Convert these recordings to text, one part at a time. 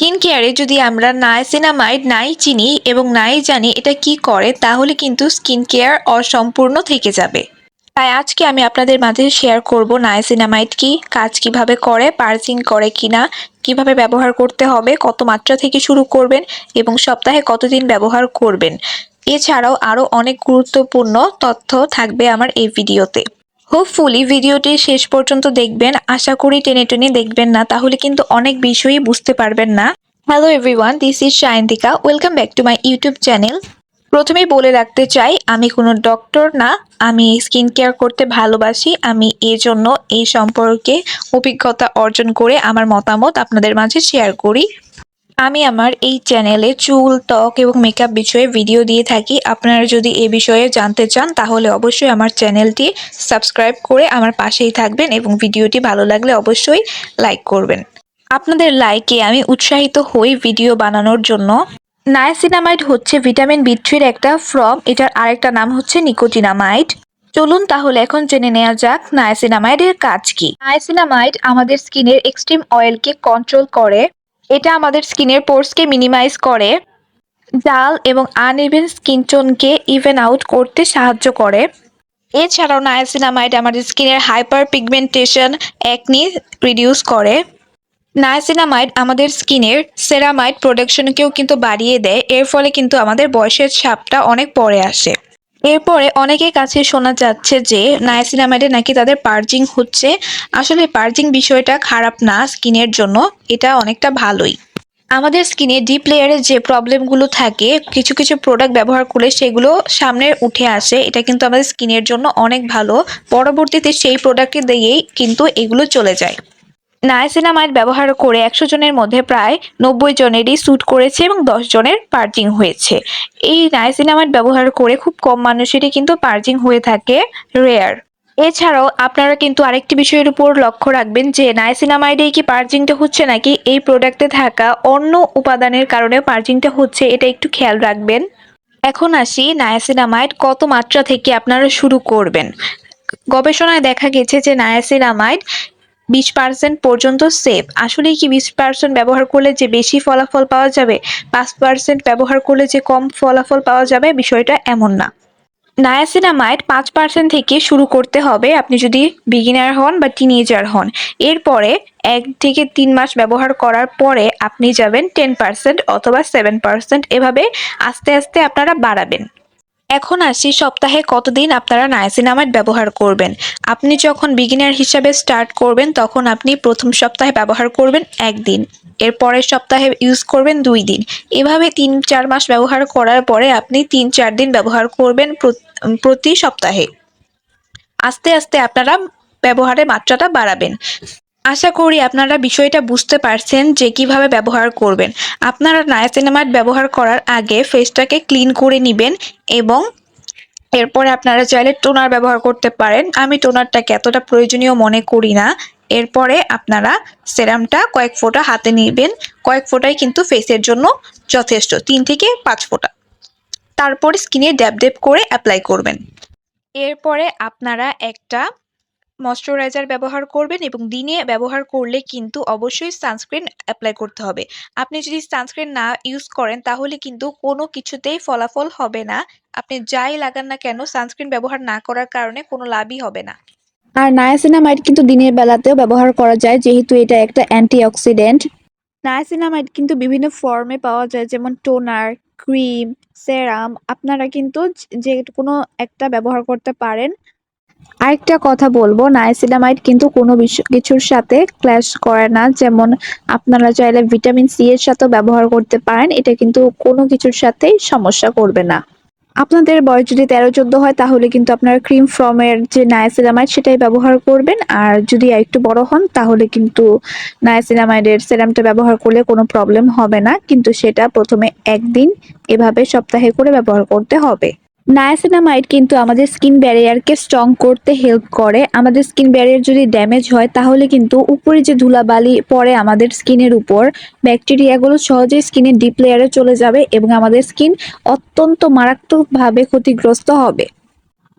Skin কেয়ারে যদি আমরা নাইসিনামাইড নাই চিনি এবং নাই জানি এটা কি করে, তাহলে কিন্তু স্কিন কেয়ার অসম্পূর্ণ থেকে যাবে। তাই আজকে আমি আপনাদের মাঝে শেয়ার করব নাইসিনামাইড কি, কাজ কীভাবে করে, পার্সিং করে কিনা, কীভাবে ব্যবহার করতে হবে, কত মাত্রা থেকে শুরু করবেন এবং সপ্তাহে কতদিন ব্যবহার করবেন। এছাড়াও আরও অনেক গুরুত্বপূর্ণ তথ্য থাকবে আমার এই ভিডিওতে। হোপফুলি ভিডিওটি শেষ পর্যন্ত দেখবেন। আশা করি টেনে টেনে দেখবেন না, তাহলে কিন্তু অনেক বিষয়ই বুঝতে পারবেন না। Hello everyone this is Shayantika welcome back to my YouTube channel প্রথমেই বলে রাখতে চাই, আমি কোনো ডক্টর না, আমি স্কিন কেয়ার করতে ভালোবাসি, আমি এজন্য এই সম্পর্কে অভিজ্ঞতা অর্জন করে আমার মতামত আপনাদের মাঝে শেয়ার করি। আমি আমার এই চ্যানেলে চুল, ত্বক এবং মেকআপ বিষয়ে ভিডিও দিয়ে থাকি। আপনারা যদি এ বিষয়ে জানতে চান, তাহলে অবশ্যই আমার চ্যানেলটি সাবস্ক্রাইব করে আমার পাশেই থাকবেন এবং ভিডিওটি ভালো লাগলে অবশ্যই লাইক করবেন। আপনাদের লাইকে আমি উৎসাহিত হই ভিডিও বানানোর জন্য। নায়াসিনামাইড হচ্ছে ভিটামিন বি থ্রির একটা ফ্রম এটার আরেকটা নাম হচ্ছে নিকোটিনামাইড চলুন তাহলে এখন জেনে নেওয়া যাক নায়াসিনামাইডের কাজ কি। নায়াসিনামাইড আমাদের স্কিনের এক্সট্রিম অয়েলকে কন্ট্রোল করে। এটা আমাদের স্কিনের পোর্সকে মিনিমাইজ করে, জাল এবং আনইভেন স্কিন টোনকে ইভেন আউট করতে সাহায্য করে। এছাড়াও নায়াসিনামাইড আমাদের স্কিনের হাইপার পিগমেন্টেশন একনি রিডিউস করে। নায়াসিনামাইড আমাদের স্কিনের সেরামাইড প্রোডাকশনকেও কিন্তু বাড়িয়ে দেয়, এর ফলে কিন্তু আমাদের বয়সের ছাপটা অনেক পরে আসে। এরপরে অনেকের কাছে শোনা যাচ্ছে যে নায়াসিনামাইডে নাকি তাদের পার্জিং হচ্ছে। আসলে পার্জিং বিষয়টা খারাপ না স্কিনের জন্য, এটা অনেকটা ভালোই। আমাদের স্কিনে ডিপ লেয়ারের যে প্রবলেমগুলো থাকে, কিছু কিছু প্রোডাক্ট ব্যবহার করলে সেগুলো সামনে উঠে আসে। এটা কিন্তু আমাদের স্কিনের জন্য অনেক ভালো। পরবর্তীতে সেই প্রোডাক্টে দিয়েই কিন্তু এগুলো চলে যায়। নায়াসিনামাইড ব্যবহার করে একশো জনের মধ্যে প্রায় নব্বই জনেরই স্যুট করেছে এবং দশ জনের পার্জিং হয়েছে। এই নায়াসিনামাইড ব্যবহার করে খুব কম মানুষেরই কিন্তু পার্জিং হয়ে থাকে রেয়ার এছাড়াও আপনারা কিন্তু আরেকটি বিষয়ের উপর লক্ষ্য রাখবেন যে নায়াসিনামাইডে কি পার্জিংটা হচ্ছে নাকি এই প্রোডাক্টে থাকা অন্য উপাদানের কারণে পার্জিংটা হচ্ছে, এটা একটু খেয়াল রাখবেন। এখন আসি নায়াসিনামাইড কত মাত্রা থেকে আপনারা শুরু করবেন। গবেষণায় দেখা গেছে যে নায়াসিনামাইড বিশ পার্সেন্ট পর্যন্ত সেফ আসলেই কি বিশ পার্সেন্ট ব্যবহার করলে যে বেশি ফলাফল পাওয়া যাবে, পাঁচ পার্সেন্ট ব্যবহার করলে যে কম ফলাফল পাওয়া যাবে বিষয়টা এমন না। নায়াসিনামাইড পাঁচ পার্সেন্ট থেকে শুরু করতে হবে, আপনি যদি বিগিনার হন বা টিনেজার হন। এরপরে এক থেকে তিন মাস ব্যবহার করার পরে আপনি যাবেন টেন পার্সেন্ট অথবা সেভেন পার্সেন্ট এভাবে আস্তে আস্তে আপনারা বাড়াবেন। এখন আসি সপ্তাহে কতদিন আপনারা নায়াসিনামাইড ব্যবহার করবেন? আপনি যখন বিগিনার হিসাবে স্টার্ট করবেন, তখন আপনি প্রথম সপ্তাহে ব্যবহার করবেন একদিন। এর পরের সপ্তাহে ইউজ করবেন দুই দিন। এভাবে তিন, চার মাস ব্যবহার করার পরে আপনি তিন, চার দিন ব্যবহার করবেন প্রতি সপ্তাহে। আস্তে আস্তে আপনারা ব্যবহারের মাত্রাটা বাড়াবেন। আশা করি আপনারা বিষয়টা বুঝতে পারছেন যে কীভাবে ব্যবহার করবেন। আপনারা নায়াসিনামাইড ব্যবহার করার আগে ফেসটাকে ক্লিন করে নেবেন এবং এরপরে আপনারা চাইলে টোনার ব্যবহার করতে পারেন। আমি টোনারটাকে এতটা প্রয়োজনীয় মনে করি না। এরপরে আপনারা সেরামটা কয়েক ফোঁটা হাতে নেবেন। কয়েক ফোঁটাই কিন্তু ফেসের জন্য যথেষ্ট, তিন থেকে পাঁচ ফোঁটা। তারপরে স্কিনে ড্যাব ড্যাব করে অ্যাপ্লাই করবেন। এরপরে আপনারা একটা ময়শ্চারাইজার ব্যবহার করবেন এবং দিনে ব্যবহার করলে কিন্তু অবশ্যই সানস্ক্রিন অ্যাপ্লাই করতে হবে। আপনি যদি সানস্ক্রিন না ইউজ করেন তাহলে কিন্তু কোনো কিছুতেই ফলাফল হবে না। আপনি যাই লাগান না কেন সানস্ক্রিন ব্যবহার না করার কারণে কোনো লাভই হবে না। আর নায়াসিনামাইড কিন্তু দিনের বেলাতেও ব্যবহার করা যায়, যেহেতু এটা একটা অ্যান্টিঅক্সিডেন্ট নায়াসিনামাইড কিন্তু বিভিন্ন ফর্মে পাওয়া যায়, যেমন টোনার ক্রিম সেরাম আপনারা কিন্তু যে কোনো একটা ব্যবহার করতে পারেন। আরেকটা কথা বলব, নাইসিনামাইড কিন্তু কোনো কিছুর সাথে ক্ল্যাশ করে না। যেমন আপনারা চাইলে ভিটামিন সি এর সাথেও ব্যবহার করতে পারেন, এটা কিন্তু কোনো কিছুর সাথেই সমস্যা করবে না। আপনাদের বয়স যদি তেরো, চোদ্দ হয়, তাহলে কিন্তু আপনারা ক্রিম ফর্মের যে নায়াসিনামাইড সেটাই ব্যবহার করবেন। আর যদি একটু বড় হন, তাহলে কিন্তু নায়াসিনামাইডের সেরামটা ব্যবহার করলে কোনো প্রবলেম হবে না। কিন্তু সেটা প্রথমে একদিন এভাবে সপ্তাহে করে ব্যবহার করতে হবে। নায়াসিনামাইড কিন্তু আমাদের স্কিন ব্যারিয়ারকে স্ট্রং করতে হেল্প করে। আমাদের স্কিন ব্যারিয়ার যদি ড্যামেজ হয়, তাহলে কিন্তু উপরে যে ধুলাবালি পড়ে আমাদের স্কিনের উপর ব্যাকটেরিয়াগুলো সহজেই স্কিনের ডিপ লেয়ারে চলে যাবে এবং আমাদের স্কিন অত্যন্ত মারাত্মকভাবে ক্ষতিগ্রস্ত হবে।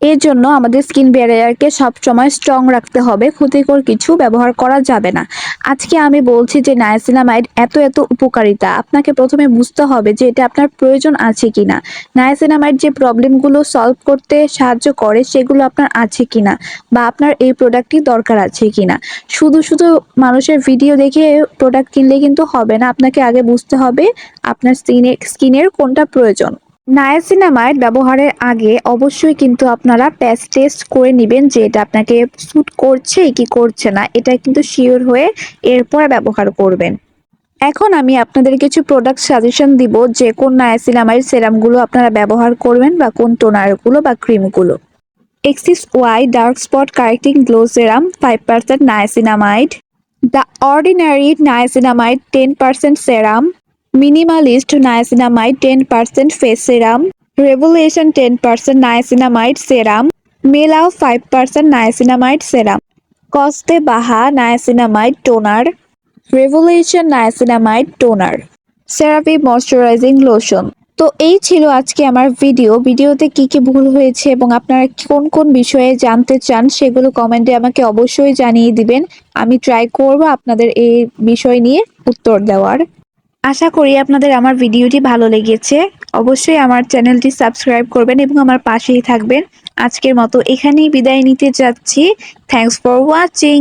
এর জন্য আমাদের স্কিন ব্যারিয়ারকে সবসময় স্ট্রং রাখতে হবে, ক্ষতিকর কিছু ব্যবহার করা যাবে না। আজকে আমি বলছি যে নায়াসিনামাইড এত এত উপকারিতা। আপনাকে প্রথমে বুঝতে হবে যে এটা আপনার প্রয়োজন আছে কি না নায়াসিনামাইড যে প্রবলেমগুলো সলভ করতে সাহায্য করে, সেগুলো আপনার আছে কিনা বা আপনার এই প্রোডাক্টটি দরকার আছে কিনা। শুধু শুধু মানুষের ভিডিও দেখে প্রোডাক্ট কিনলে কিন্তু হবে না। আপনাকে আগে বুঝতে হবে আপনার স্কিনে স্কিনের কোনটা প্রয়োজন। নায়াসিনামাইড ব্যবহারের আগে অবশ্যই কিন্তু আপনারা প্যাচ টেস্ট করে নেবেন যে এটা আপনাকে স্যুট করছে কি করছে না, এটা কিন্তু শিওর হয়ে এরপর ব্যবহার করবেন। এখন আমি আপনাদের কিছু প্রোডাক্ট সাজেশন দিব যে কোন নায়াসিনামাইড সেরামগুলো আপনারা ব্যবহার করবেন বা কোন টোনারগুলো বা ক্রিমগুলো। Axis Y dark spot correcting glow serum five percent niacinamide The Ordinary niacinamide ten percent serum Minimalist niacinamide ten percent face serum, Revolution ten percent niacinamide serum, Melao five percent niacinamide serum. Cos De Baha niacinamide toner, Revolution niacinamide toner. CeraVe moisturising lotion. তো এই ছিল আজকে আমার video. ভিডিওতে কি কি ভুল হয়েছে এবং আপনারা কোন কোন বিষয়ে জানতে চান সেগুলো কমেন্টে আমাকে অবশ্যই জানিয়ে দিবেন। আমি ট্রাই করব আপনাদের এই বিষয় নিয়ে উত্তর দেওয়ার। আশা করি আপনাদের আমার ভিডিওটি ভালো লেগেছে। অবশ্যই আমার চ্যানেলটি সাবস্ক্রাইব করবেন এবং আমার পাশেই থাকবেন। আজকের মতো এখানেই বিদায় নিতে যাচ্ছি। Thanks for watching